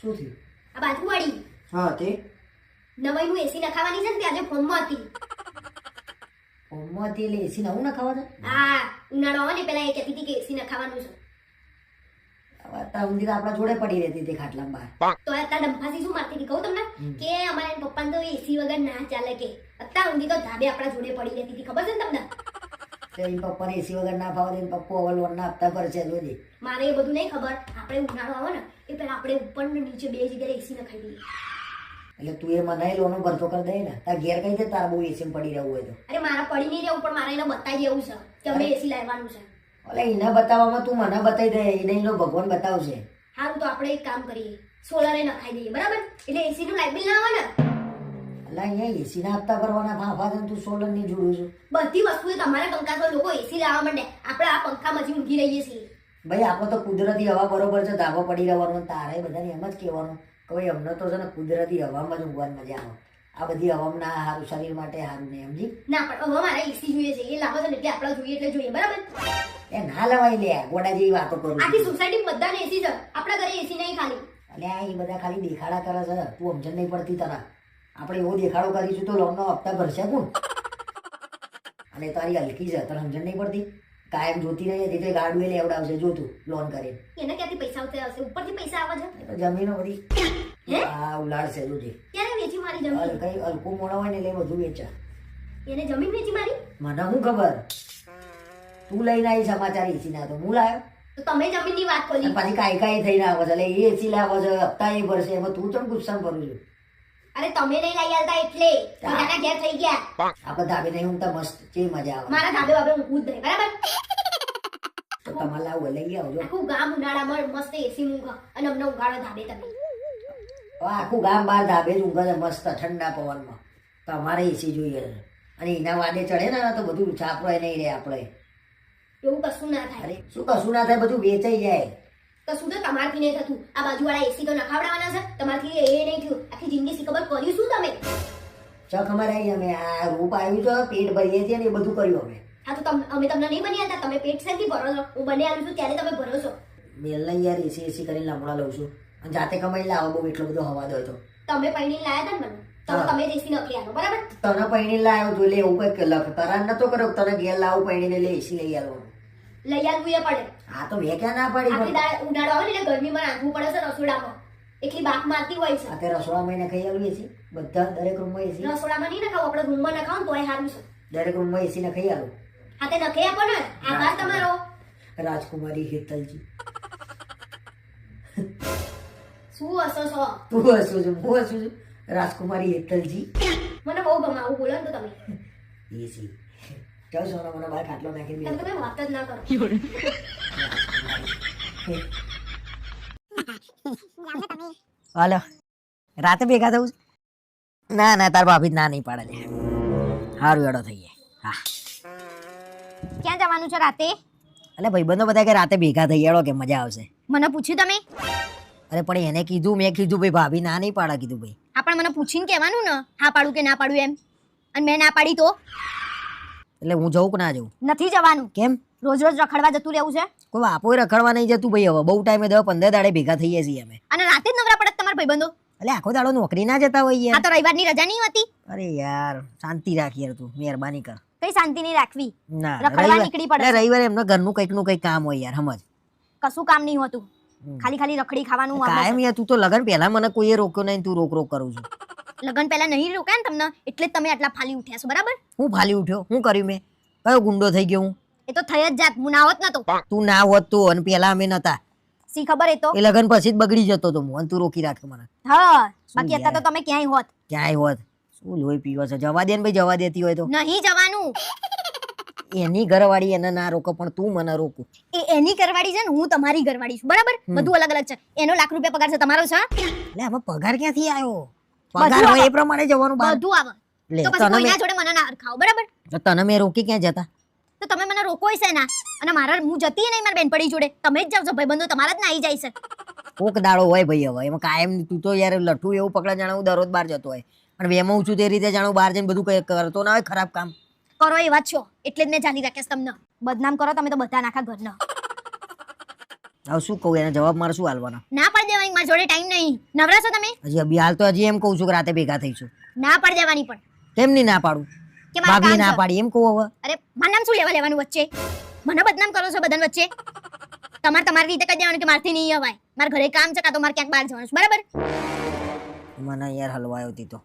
શું થયું? આ બાજુવાળી હા તે? નવાઈનું એસી નખાવાની છે ને તે આજે ફોનમાં હતી. હોમમાં હતી એટલે એસી નવું ના ખાવા હા ઉનાળો આવે ને પેલા એ કહેતી હતી કે એસી નખાવાનું છે. અત્યાર સુધી તો આપણા જોડે પડી રહેતી હતી ખાટલામાં બહાર. તો અત્યારે ડંફાસી શું મારતી હતી કહું તમને? કે અમારા પપ્પાને તો એસી વગર ના ચાલે કે. અત્યાર સુધી તો ધાબે આપણા જોડે પડી રહેતી હતી. ખબર છે ને તમને? એમ પપ્પાને એસી વગર ના ફાવે તો પપ્પુ હવે લોનના હપ્તા ભરશે રોજી મારે એ બધું નહીં ખબર. આપણે ઉનાળો આવે ને એ પેલા આપણે ઉપર ને નીચે બે જગ્યાએ એસી નખાઈ દઈએ. એટલે તું એ મને લોનો ભરતો કરી દે ને. તાર ઘેર કઈ છે તાર બહુ એસી પડી રહેવું હોય તો. અરે મારા પડી નહીં રહેવું પણ મારે એને બતાવી દેવું છે કે અમે એસી લાવવાનું છે. એટલે એને બતાવવામાં તું મને બતાવી દે એને એનો ભગવાન બતાવશે. સારું તો આપણે એક કામ કરીએ. સોલરે નખાઈ દઈએ બરાબર? એટલે એસી નું લાઇટ બિલ ના આવે ને એટલે અહીંયા એસી હપ્તા ભરવાના ફાફા છે તું સોલર જોડું છું. બધી વસ્તુએ તમારે પંખા લોકો એસી લાવવા માંડે. આપણે આ પંખામાં હજી ઊંઘી રહીએ છીએ. ભાઈ આપણે તો કુદરતી હવા બરોબર છે ધાબો પડી રહેવાનો તારે બધાને એમ જ કહેવાનું કે ભાઈ અમને તો છે ને કુદરતી હવામાં જ ઊંઘવાની મજા આવે. આ બધી હવામાં ના સારું શરીર માટે સારું નહીં સમજી? ના પણ હવે મારે એસી જોઈએ છે. એ લાવો છે એટલે આપણે જોઈએ એટલે જોઈએ બરાબર? એ ના લવાય લે ગોડા જેવી વાતો કરું આખી સોસાયટી બધાને એસી છે આપણા ઘરે એસી નહીં ખાલી. અલ્યા એ બધા ખાલી દેખાડા કરે છે. તું સમજણ નહીં પડતી તારા. આપણે એવો દેખાડો કરીશું તો લોનનો હપ્તા ભરશે કોણ? અને તારી હલકી છે તને સમજણ નહીં પડતી? કાયમ જોતી રહી હતી તો ગાડું એ લેવડાવશે જોતું લોન કરીને એને ક્યાંથી પૈસા આવતા હશે ઉપરથી પૈસા આવે છે? જમીનો બધી. હે? ઉલાડશે જોજે ક્યારે વેચી મારી જમીન? કઈ હલકું મોડા હોય ને એટલે બધું વેચા. એને જમીન વેચી મારી? મને શું ખબર? તું લઈને આવી સમાચાર એસી ના તો હું લાવ્યો તો તમે જમીનની વાત કરી પછી કાંઈ કાંઈ થઈને આવે છે એટલે એ એસી લાવે છે હપ્તા એ ભરશે એમાં તું ચમ ગુસ્સામાં ભરું છું? અરે તમે નહીં લઈ આવતા એટલે. પોતાના ઘેર થઈ ગયા. આપણે ધાબે નહીં ઊંઘતા મસ્ત જે મજા આવે. મારા ધાબે બાબે ઊંઘવું જ નહીં બરાબર? તો તમારે લાવું લઈ આવજો. આખું ગામ ઉનાળામાં મસ્ત એસી ઊંઘ. અને અમને ઉગાડો ધાબે તમે. આખું ગામ બહાર ધાબે જ ઊંઘે છે મસ્ત ઠંડા પવનમાં. તમારે એસી જોઈએ છે. અને એના વાદે ચડે ને તો બધું છાપરો નહીં રહે આપણે. એવું કશું ના થાય. અરે શું કશું ના થાય બધું વેચાઈ જાય. કશું તો તમારથી નહીં થતું. આ બાજુવાળા એસી તો નખાવડાવવાના છે. તમારથી એ નહીં થયું. જિંદગી શી ખબર કર્યું શું તમે? ચક અમારે આવી અમે આ રૂપ આવ્યું છે પેટ ભરીએ છીએ ને એ બધું કર્યું અમે. હા તો તમ- અમે તમને નહીં બની હતા. તમે પેટ શેથી ભરો છો? હું બને આવ્યું છું ત્યારે તમે ભરો છો. મેલ નહીં યાર એસી એસી કરીને લમણા લઉં છું. અને જાતે કમાઈ લાવો બહુ એટલો બધો હવા દો તો. તમે પૈણી લાયા હતા ને મને? તો. તમે એસી નખી આલો બરાબર? તને પૈણી લાવ્યો તો લે એવું કંઈક લખ. તરાન નતો કર્યો તને ઘેર લાવું પૈણીને એટલે એસી લઈ આવવાનું લઈ આવવું એ પડે. હા તો મેં ક્યાં ના પાડી ઉનાળો આવે ને ગરમીમાં રાંધવું પડે છે રસોડામાં. એટલી બાક મારતી હોય છે. આખે રસોડા એને ખાઈ આવું એસી બધા દરેક રૂમમાં એસી રસોડામાં નહીં નખાવ આપણે રૂમમાં નખાવ તોય સારું છે. દરેક રૂમમાં એસી ને ખાઈ આવું. હા તે નખી આપો ને આભાર તમારો. રાજકુમારી હેતલજી. શું હસો છો? તું હસું છું હું હસું છું. રાજકુમારી હેતલજી. મને બહુ ગમે આવું બોલો ને તો તમે. એસી ચાલ સોના મને બહાર ખાટલો નાખી તમે દે. તમે વાત જ ના કરો. હાલો. રાતે ભેગા થવું છે? ના ના તાર ભાભી ના નહીં પાડે છે. સારું એડો થઈ જાય. હા. ક્યાં જવાનું છે રાતે? એટલે ભાઈબંધો બધા કે રાતે ભેગા થઈ એડો કે મજા આવશે. મને પૂછ્યું તમે? અરે પણ એને કીધું મેં કીધું ભાઈ ભાભી ના નહીં પાડે કીધું ભાઈ. હા પણ મને પૂછીને કહેવાનું ને હા પાડું કે ના પાડું એમ. અને મેં ના પાડી તો? એટલે હું જઉં કે ના જઉં? નથી જવાનું. કેમ? રોજ રોજ રખડવા જતું રહેવું છે? કોઈ બાપોય રખડવા નહીં જતું ભાઈ હવે બહુ ટાઈમે દસ પંદર દાડે ભેગા થઈએ છીએ અમે. અને રાતે જ નવરા પડે તમારા ભાઈબંધો? એટલે આખો દાડો નોકરી ના જતા હોય આ તો રવિવારની રજા નહીં હતી? અરે યાર શાંતિ રાખ યાર તું મહેરબાની કર. કઈ શાંતિ નહીં રાખવી? ના રખડવા નીકળી પડે. રવિવારે એમના ઘરનું કંઈકનું કંઈક કામ હોય યાર સમજ? કશું કામ નહીં હોતું. ખાલી ખાલી રખડી ખાવાનું કાયમ યાર તું તો લગન પહેલા મને કોઈએ રોક્યો નહીં તું રોક રોક કરું છું. લગન લગ્ન પહેલા નહીં રોકાય ને તમને? એટલે તમે આટલા ફાલી ઉઠ્યા છો બરાબર? હું ફાલી ઉઠ્યો? હું કર્યું મેં? કયો ગુંડો થઈ ગયો હું? એ તો થઈ જ જાત. હું ના હોત નતો તું. ના હોત તું અને પેલા અમે નતા. સી ખબર એ તો? એ લગન પછી જ બગડી જતો તો હું અને તું રોકી રાખ્યો મને. હા. બાકી અત્યારે તો તમે ક્યાંય હોત. ક્યાંય હોત? શું લોહી પીવો છે? જવા દે ને ભાઈ જવા દેતી હોય તો. નહીં જવાનું. એની ઘરવાળી એને ના રોકો પણ તું મને રોકું. એ એની ઘરવાળી છે ને હું તમારી ઘરવાળી છું. બરાબર? બધું અલગ અલગ છે. એનો લાખ રૂપિયા પગાર છે તમારો છે? એટલે આમાં પગાર ક્યાંથી આવ્યો પગાર હોય એ પ્રમાણે જવાનું બધું આવે તો પછી તને કોઈના જોડે મને ના ખાવ બરાબર? તો તને મેં રોકી ક્યાં જતા? તો તમે મને રોકો છે ના. અને મારા હું જતી નહીં મારા બેનપડી જોડે. તમે જ જાવ છો ભાઈબંધો તમારા જ ના આવી જાય છે. કોક દાડો હોય ભાઈ હવે. એમાં કાયમ તું તો યાર લઠ્ઠું એવું પકડા જાણે હું દરરોજ બહાર જતો હોય. પણ વેમાં છું તે રીતે જાણું બહાર જઈને બધું કરતો ના હોય ખરાબ કામ. કરો એવા છો. એટલે જ મેં જાણી રાખ્યા તમને. બદનામ કરો તમે તો બધા નાખા ઘરના. હવે શું કહું એને જવાબ મારે શું હાલવાનો? ના પાડી દેવાની મારી જોડે ટાઈમ નહીં. નવરા છો તમે? હજી અભી હાલ તો હજી એમ કહું છું કે રાતે ભેગા થઈશું. ના પાડી દેવાની પણ. કેમ નહીં ના પાડું? કે મારે ભાભી ના પાડી એમ કહો હવે. અરે મારું નામ શું લેવા લેવાનું વચ્ચે? મને બદનામ કરો છો બધાને વચ્ચે? તમારે તમારી રીતે કહી દેવાનું કે મારથી નહીં અવાય. મારા ઘરે કામ છે કાં તો મારે ક્યાંક બહાર જવાનું છે બરાબર? મને યાર હલવાયો હતી તો.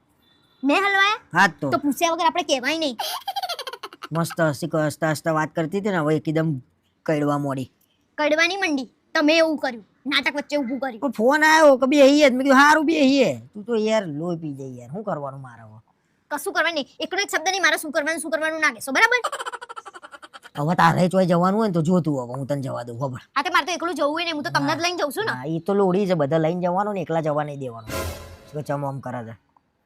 મેં હલવાયા? હા તો. તો પૂછ્યા વગર આપણે કહેવાય નહીં. મસ્ત હસી હસતા હસતા વાત કરતી હતી ને હવે એકદમ કડવા મોડી. કડવાની મંડી. તમે એવું કર્યું. નાટક વચ્ચે ઊભું કર્યું. ફોન આવ્યો કે બે હઈએ? મેં કીધું હારું બે અહીં તું તો યાર લોહી પી જાય યાર. શું કરવાનું મારે કશું કરવાનું નહીં. એકનો એક શબ્દ નહીં મારે શું કરવાનું શું કરવાનું ના કહેશો. બરાબર? હવે તારે ચોય જવાનું હોય ને તો જોતું હવે હું તને જવા દઉં ખબર? હા તે મારે તો એકલું જવું હોય ને હું તો તમને જ લઈને જઉં છું ને. એ તો લોડી છે બધા લઈને જવાનું ને એકલા જવા નહીં દેવાનું. શું ચમ આમ કરે છે?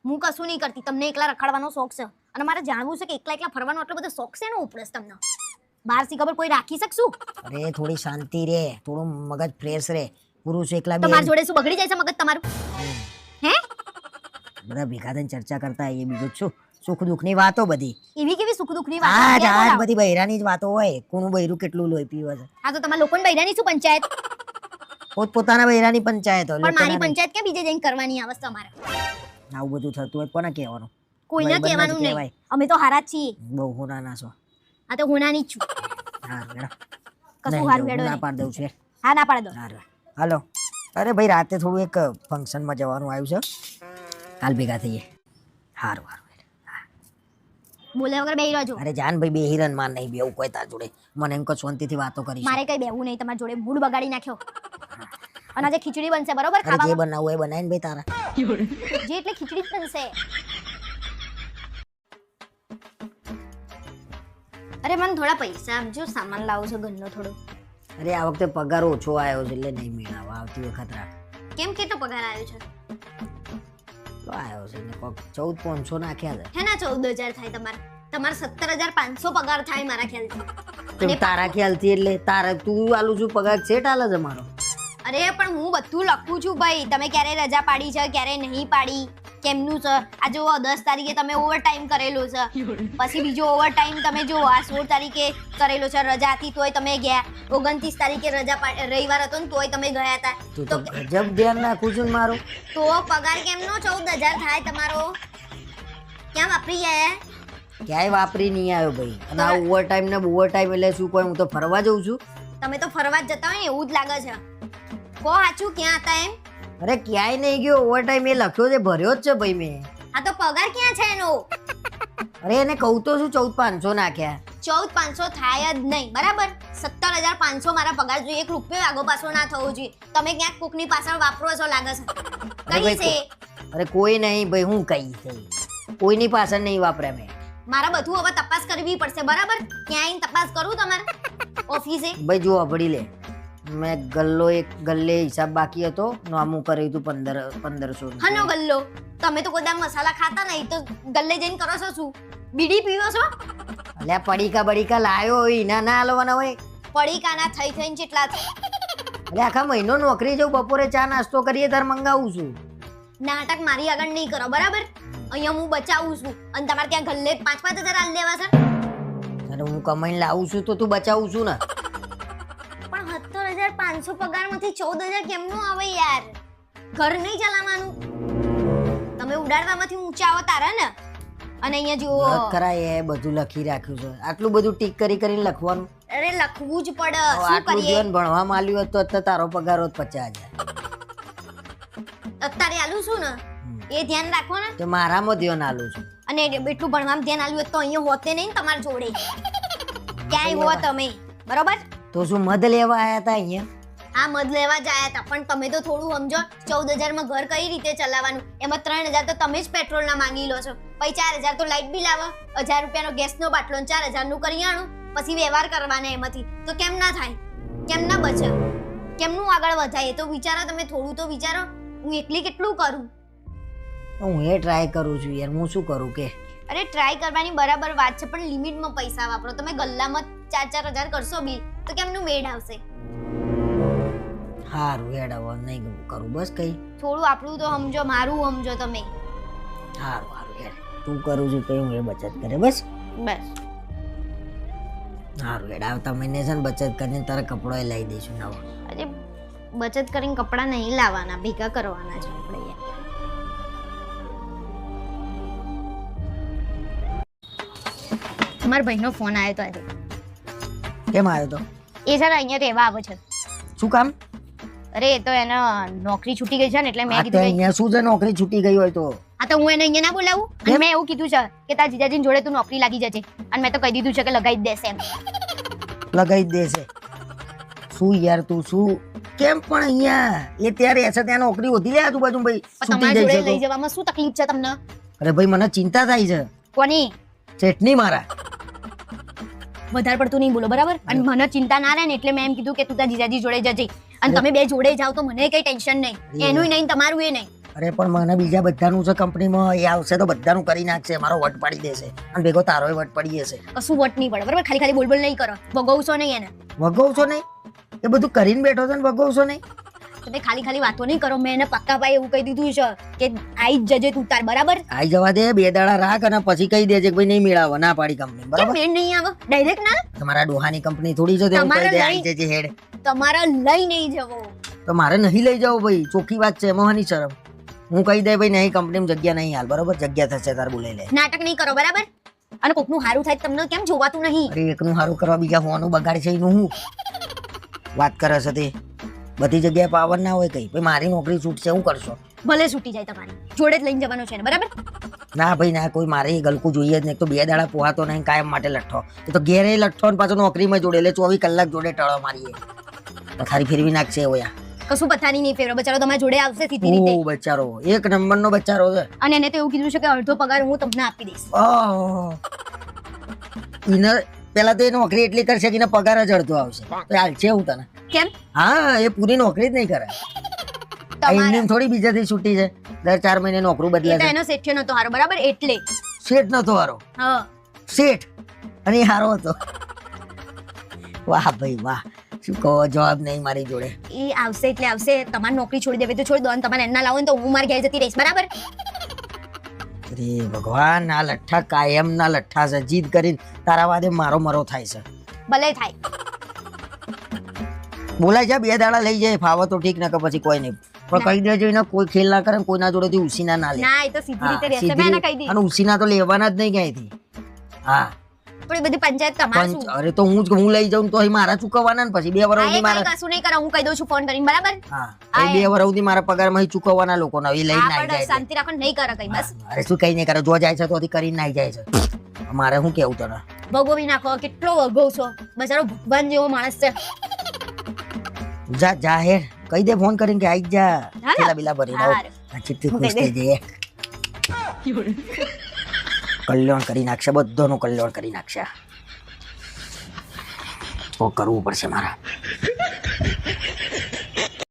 હું કશું નહીં કરતી તમને એકલા રખડવાનો શોખ છે. અને મારે જાણવું છે કે એકલા એકલા ફરવાનો આટલો બધો શોખ છે ને ઉપરસ તમને? બહારથી ખબર કોઈ રાખી શકશું? અરે થોડી શાંતિ રે થોડું મગજ ફ્રેશ રે. પુરુષ એકલા તમારા જોડે શું બગડી જાય છે મગજ તમારું? હે? બધા ભેગા થઈને ચર્ચા કરતા એ બીજું શું? સુખ દુઃખની વાતો બધી. એવી કેવી સુખ દુઃખની વાત જ આ જ બધી બૈરાની જ વાતો હોય. કોનું બૈરું કેટલું લોહી પીવે છે? હા તો તમારા લોકોને બૈરાની શું પંચાયત? પોત પોતાના બૈરાની પંચાયત હોય પણ મારી પંચાયત કે બીજે જઈને કરવાની આવે તમારે આવું બધું થતું હોય કોને કહેવાનું? કોઈને કહેવાનું નહીં. અમે તો હારા જ છીએ. બહુ હું ના છો. આ તો હું ની છું. હા કશું હારું હેડો ના પાડ દઉં છે હા. ના પાડ દો હાલો. અરે ભાઈ રાતે થોડું એક ફંક્શનમાં જવાનું આવ્યું છે. કાલ ભેગા થઈએ. હારું હારું બોલે વગર બેહી રહેજો. અરે જાન ભાઈ બે હિરન માર નહીં બેવું કોઈ તાર જોડે. મને એમ કહો શાંતિથી વાતો કરી મારે કઈ બેહવું નહીં તમારી જોડે મૂડ બગાડી નાખ્યો. અને આજે ખીચડી બનશે બરોબર? અરે જે ખાવામાં? બનાવવું એ બનાવીને ભાઈ તારા. જે એટલે ખીચડી જ બનશે. અરે મને થોડા પૈસા આપજો સામાન લાવો છો ઘરનો થોડો. અરે આ વખતે પગાર ઓછો આવ્યો છે એટલે નહીં મેળાવા આવતી વખત રાખ. કેમ કેટલો પગાર આવ્યો છે? આવ્યો છે ને કોક ચૌદ પાંચસો નાખ્યા છે. હે ના ચૌદ હજાર થાય તમારે? તમારે સત્તર હજાર પાંચસો પગાર થાય મારા ખ્યાલથી. થી અને તારા ખ્યાલથી એટલે તારા તું આલું છું પગાર છે આલે છે મારો? અરે પણ હું બધું લખું છું ભાઈ. તમે ક્યારે રજા પાડી છે ક્યારે નહીં પાડી. કેમનું છે? આ જો દસ તારીખે તમે ઓવરટાઈમ કરેલો છે. પછી બીજો ઓવર ટાઈમ તમે જો આ સોળ તારીખે કરેલો છે રજા હતી તોય તમે ગયા. ઓગણત્રીસ તારીખે રજા રવિવાર હતો ને તોય તમે ગયા હતા. તો ગજબ ધ્યાન નાખું છું મારું. તો પગાર કેમનો? ચૌદ હજાર થાય તમારો. ક્યાં વાપરી ગયા ક્યાંય વાપરી નહીં આવ્યો ભાઈ. અને આ ઓવરટાઈમ ને ઓવરટાઈમ એટલે શું કોઈ હું તો ફરવા જઉં છું. તમે તો ફરવા જ જતા હોય ને એવું જ લાગે છે. કો સાચું ક્યાં હતા એમ? અરે ક્યાંય નહીં ગયો ઓવર ટાઈમ એ લખ્યો છે ભર્યો જ છે ભાઈ મેં. આ તો પગાર ક્યાં છે એનો? અરે એને કહું તો શું ચૌદ પાંચસો નાખ્યા. ચૌદ પાંચસો થાય જ નહીં બરાબર? સત્તર હજાર પાંચસો મારા પગાર જોઈએ એક રૂપિયો આગો પાછો ના થવો જોઈએ. તમે ક્યાંક કોકની પાછળ વાપરો છો લાગે છે. કઈ છે? અરે કોઈ નહીં ભાઈ હું કઈ છે? કોઈની પાછળ નહીં વાપરે મેં. મારા બધું હવે તપાસ કરવી પડશે બરાબર? ક્યાંય તપાસ કરું તમારે? ઓફિસે? ભાઈ જો અભડી લે. મેં ગલ્લો એક ગલ્લે હિસાબ બાકી હતો. નામું કર્યું હતું પંદર પંદરસો હનો ગલ્લો? તમે તો કોઈ મસાલા ખાતા નહીં તો ગલ્લે જઈને કરો છો શું? બીડી પીવો છો? અલ્યા પડીકા બડીકા લાયો હોય ના ના હાલવાના હોય. પડીકાના થઈ થઈને કેટલા એટલે આખા મહિનો નોકરી જવું બપોરે ચા નાસ્તો કરીએ તાર મંગાવું છું. નાટક મારી આગળ નહીં કરો બરાબર? અહીંયા હું બચાવું છું. અને તમારે ત્યાં ગલ્લે પાંચ પાંચ હજાર હાલ દેવા અને હું કમાઈને લાવું છું તો તું બચાવું છું ને. પાંચસો પગારમાંથી ચૌદ હજાર કેમનું આવે યાર? ઘર નહીં ચલાવવાનું. તમે ઉડાડવામાંથી ઊંચા આવો તારા ને. અને અહીંયા જુઓ. કરાય એ બધું લખી રાખ્યું છે. આટલું બધું ટીક કરી કરીને લખવાનું? અરે લખવું જ પડે. શું કરીએ? જીવન ભણવા માંડ્યું હોત તો તારો પગાર હોત 50000 અત્યારે આલું છું ને? એ ધ્યાન રાખો ને. તો મારામાં ધ્યાન આલું છું. અને એટલું ભણવામાં ધ્યાન આલ્યું હોત તો અહીંયા હોતે નહીં તમારા જોડે. ક્યાંય હો તમે બરોબર? તો શું મધ લેવા આયા હતા અહીંયા? આ મધ લેવા જાય હતા પણ તમે તો થોડું સમજો ચૌદ હજારમાં ઘર કઈ રીતે ચલાવવાનું? એમાં ત્રણ હજાર તો તમે જ પેટ્રોલના માંગી લો છો. પછી ચાર હજાર તો લાઇટ બિલ આવે. હજાર રૂપિયાનો ગેસનો બાટલો ને ચાર હજારનું કરિયાણું પછી વ્યવહાર કરવાના એમાંથી. તો કેમ ના થાય? કેમ ના બચે? કેમનું આગળ વધાય? એ તો વિચારો તમે થોડું તો વિચારો. હું એકલી કેટલું કરું? હું એ ટ્રાય કરું છું યાર. હું શું કરું કે? અરે ટ્રાય કરવાની બરાબર વાત છે પણ લિમિટમાં પૈસા વાપરો. તમે ગલ્લામાં ચાર ચાર હજાર કરશો બિલ તો કેમનું મેડ આવશે? સારું હેડ આવો નહીં કરું. બસ કઈ. થોડું આપણું તો સમજો મારું સમજો તમે. સારું સારું હેડ. તું કરું છું તો હું એ બચત કરે બસ? બસ. સારું હેડ આવતા મહિને છે ને બચત કરીને તારા કપડો એ લઈ દઈશું નવો. અરે બચત કરીને કપડાં નહીં લાવવાના ભેગા કરવાના છે આપણે. તમારા ભાઈનો ફોન આવ્યો તો આજે. કેમ આવ્યો તો? એ સર અહીંયા રહેવા આવે છે. શું કામ? અરે એ તો એને નોકરી છૂટી ગઈ છે ને એટલે મેં કીધું અહીંયા શું છે નોકરી છૂટી ગઈ હોય તો? હા તો હું એને અહીંયા ના બોલાવું? અને મેં એવું કીધું છે કે તારા જીજાજીની જોડે તું નોકરી લાગી જજે. અને મેં તો કહી દીધું છે કે લગાવી જ દેશે એમ. લગાઈ જ દેશે. શું યાર તું શું? કેમ પણ અહીંયા? એ ત્યારે એસે ત્યાં નોકરી હોતી લે આજુબાજુ ભાઈ. તમારા જોડે લઈ જવામાં શું તકલીફ છે તમને? અરે ભાઈ મને ચિંતા થાય છે. કોની? ચેટની મારા. વધારે પડતું નહીં બોલો બરાબર? અને મને ચિંતા ના રહે ને એટલે મેં એમ કીધું કે તું તારા જીજાજી જોડે જજે. અને તમે બે જોડે જાવ તો મને કઈ ટેન્શન નહીં. એનું નહીં તમારું એ નહીં. અરે પણ મને બીજા બધાનું છે કંપનીમાં. એ આવશે તો બધાનું કરી નાખશે. મારો વટ પાડી દેશે અને ભેગો તારો વટ પડી જશે. કશું વટ નહીં પડે બરાબર? ખાલી ખાલી બોલ બોલ નહીં કરો. ભોગવશો નહીં એને. વગવશો નહીં? એ બધું કરીને બેઠો છે ને વગવશો નહીં? તમે ખાલી ખાલી વાતો નહીં કરો. મેં એને પક્કા ભાઈ એવું કહી દીધું છે કે આઈ જજે તું તાર બરાબર? આઈ જવા દે બે દાડા રાખ અને પછી કહી દેજે કે ભાઈ નહીં મેળાવો ના પાડી કંપની બરાબર? મેં નહીં આવે? ડાયરેક્ટ ના? તમારા ડોહાની કંપની થોડી છે તે કહી દે આઈ જજે હેડ. તમારા લઈ નહીં જવો. તો મારે નહીં લઈ જાવ ભાઈ. ચોખ્ખી વાત છે એમાં હાની શરમ. હું કહી દે ભાઈ નહીં કંપનીમાં જગ્યા નહીં હાલ. બરોબર? જગ્યા થશે તાર બોલાઈ લે. નાટક નહીં કરો બરાબર? અને કોકનું હારું થાય તમને કેમ જોવાતું નહીં? અરે એકનું હારું કરવા બીજા હોવાનું બગાડ છે એનું હું? વાત કરે છે તે. બધી જગ્યાએ પાવર ના હોય કઈ. ભાઈ મારી નોકરી છૂટશે હું કરશો? ભલે છૂટી જાય તમારી. જોડે જ લઈને જવાનું છે ને બરાબર? ના ભાઈ ના કોઈ મારે એ ગલકું જોઈએ જ નહીં. તો બે દાડા પોહાતો નહીં કાયમ માટે લઠ્ઠો. તો ઘેરે લઠ્ઠો ને પાછો નોકરીમાં જોડે. એટલે ચોવીસ કલાક જોડે ટળો મારીએ. પથારી ફેરવી નાખશે ઓયા કશું પથારી નહીં ફેરવો બચારો તમારા જોડે આવશે સીધી રીતે. ઓ બચારો. એક નંબરનો બચારો છે. અને એને તો એવું કીધું છે કે અડધો પગાર હું તમને આપી દઈશ. ઓહ. પેલા તો એ નોકરી એટલી કરશે કે એને પગાર જ અડધો આવશે. તો હાલ છે હું તને. કેમ? હા એ પૂરી નોકરી જ નહીં કરે. એમની થોડી બીજાથી છૂટી છે. દર ચાર મહિને નોકરું બદલે છે. એનો સેઠ્યો નતો હારો બરાબર? એટલે. શેઠ નતો હારો. હા. શેઠ. અને હારો હતો. વાહ ભાઈ વાહ. શું કહો જવાબ નહીં મારી જોડે. એ આવશે એટલે આવશે. તમારી નોકરી છોડી દેવી તો છોડી દો અને તમારે એના લાવો ને તો હું મારી ઘેર જતી રહીશ. બરાબર? અરે ભગવાન આ લઠ્ઠા કાયમ ના લઠ્ઠા છે. જીદ કરીને તારા વાદે મારો મરો થાય છે. ભલે થાય. બોલાય જા બે દાડા લઈ જાય. ફાવો તો ઠીક ના કે પછી કોઈ નહીં. પણ કહી દેજો એને કોઈ ખેલ ના કરે કોઈના જોડેથી ઉસીના ના લે. ના એ તો સીધી રીતે રહેશે. મેં કહી અને ઉસીના તો લેવાના જ નહીં ક્યાંયથી. હા. પણ એ બધી પંચાયત તમારે શું? અરે તો હું જ હું લઈ જાઉં તો અહીં મારા ચૂકવવાના ને પછી બે વર સુધી મારા કશું નહીં કરા હું કહી દઉં છું ફોન કરીને બરાબર? હા બે વર સુધી મારા પગારમાં ચૂકવવાના લોકોના એ લઈને આવી જાય શાંતિ રાખો નહીં કરે કઈ બસ. અરે શું કઈ નહીં કરે જો જાય છે તો કરીને નાઈ જાય છે. મારે શું કેવું તને? ભગવી નાખો કેટલો વગો છો. બચારો ભગવાન જેવો માણસ છે. જા જાહેર કહી દે ફોન કરીને કે આઈ જ જા. પેલા બિલા ભરી દઉં. ચિત્તી ખુશ થઈ જઈએ. કલ્યાણ કરી નાખશે બધાનું કલ્યાણ કરી નાખશે. તો કરવું પડશે મારા.